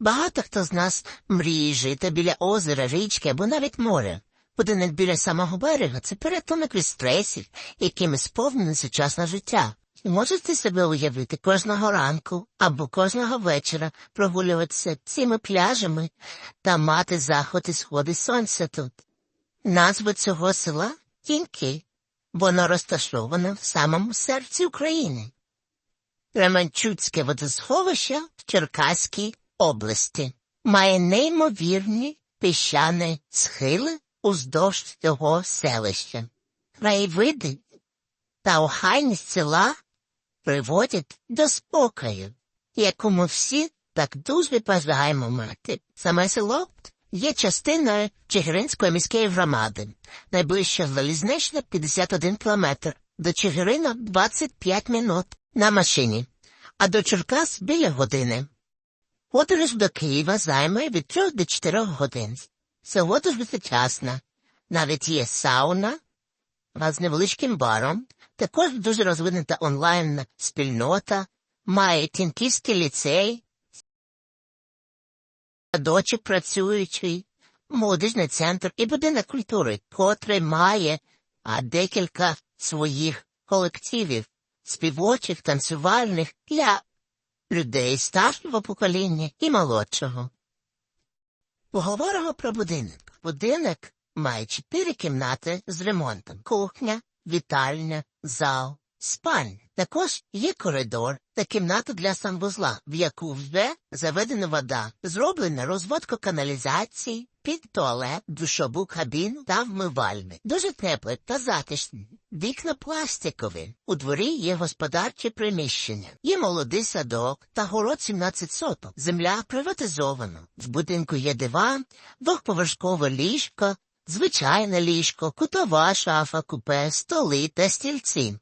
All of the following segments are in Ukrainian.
Багато хто з нас мріє жити біля озера, річки або навіть моря. Будинок біля самого берега це порятунок від стресів, якими сповнене сучасне життя. І Можете себе уявити кожного ранку або кожного вечора прогулюватися цими пляжами та мати заходи сходи сонця тут. Назва цього села Тіньки, воно розташоване в самому серці України. Ременчуцьке водосховище в Черкаській області має неймовірні піщані схили уздовж цього селища. Краєвиди та охайність села приводять до спокою, якому всі так дуже бажаємо мати. Саме село є частиною Чигиринської міської громади. Найближча залізнична 51 кілометр, до Чигирина 25 минут на машині, а до Черкас біля години. Подорож до Києва займе від 3 до 4 годин. Село дуже сучасне. Навіть є сауна, з невеличким баром. Також дуже розвинута онлайн спільнота, має Тінківський ліцей, садочок працюючий, молодіжний центр і будинок культури, котрий має а, декілька своїх колективів, співочих, танцювальних для людей старшого покоління і молодшого. Поговоримо про будинок. Будинок має чотири кімнати з ремонтом. Кухня, вітальня, зал, спальня. Також є коридор та кімната для санвузла, в яку вже заведена вода. Зроблена розводка каналізації, під туалет, душову кабіну та вмивальник. Дуже тепле та затишне. Вікна пластикові. У дворі є господарче приміщення. Є молодий садок та город 17 соток. Земля приватизована. В будинку є диван, двохповерхове ліжко, звичайне ліжко, кутова шафа, купе, столи та стільці.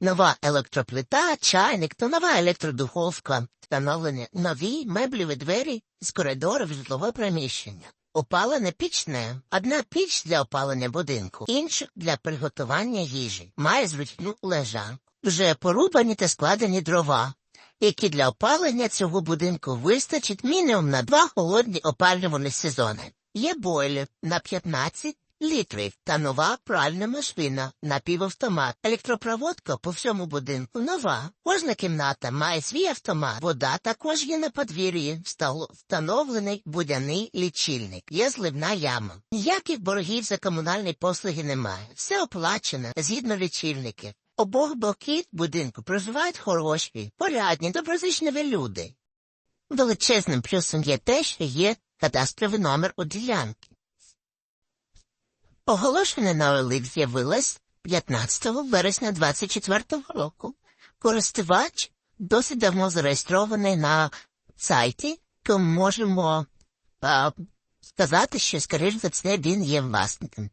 Нова електроплита, чайник та нова електродуховка. Встановлені нові меблеві двері з коридору в житлове приміщення. Опалене пічне. Одна піч для опалення будинку, інша для приготування їжі. Має звичну лежанку. Вже порубані та складені дрова, які для опалення цього будинку вистачить мінімум на два холодні опалювальні сезони. Є бойлер на 15 літрів та нова пральна машина напівавтомат. Електропроводка по всьому будинку нова. Кожна кімната має свій автомат. Вода також є на подвір'ї. Встановлений будяний лічильник. Є зливна яма. Ніяких боргів за комунальні послуги немає. Все оплачено згідно лічильників. Обох боків будинку проживають хороші, порядні, доброзичливі люди. Величезним плюсом є те, що є кадастровий номер у ділянки. Оголошення на ОЛИК з'явилось 15 вересня 24 року. Користувач досить давно зареєстрований на сайті, то можемо а, сказати, що, скоріш за все, він є власником.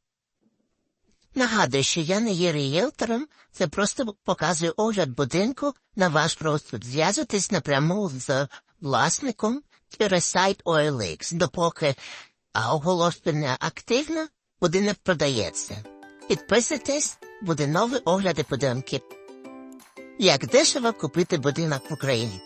Нагадую, що я не є рієлтором, це просто показує огляд будинку на ваш розсуд. Зв'язуйтесь напряму з власником через сайт OLX, допоки оголошення активно, будинок продається. Підписуйтесь, буде нові огляди будинків. Як дешево купити будинок в Україні.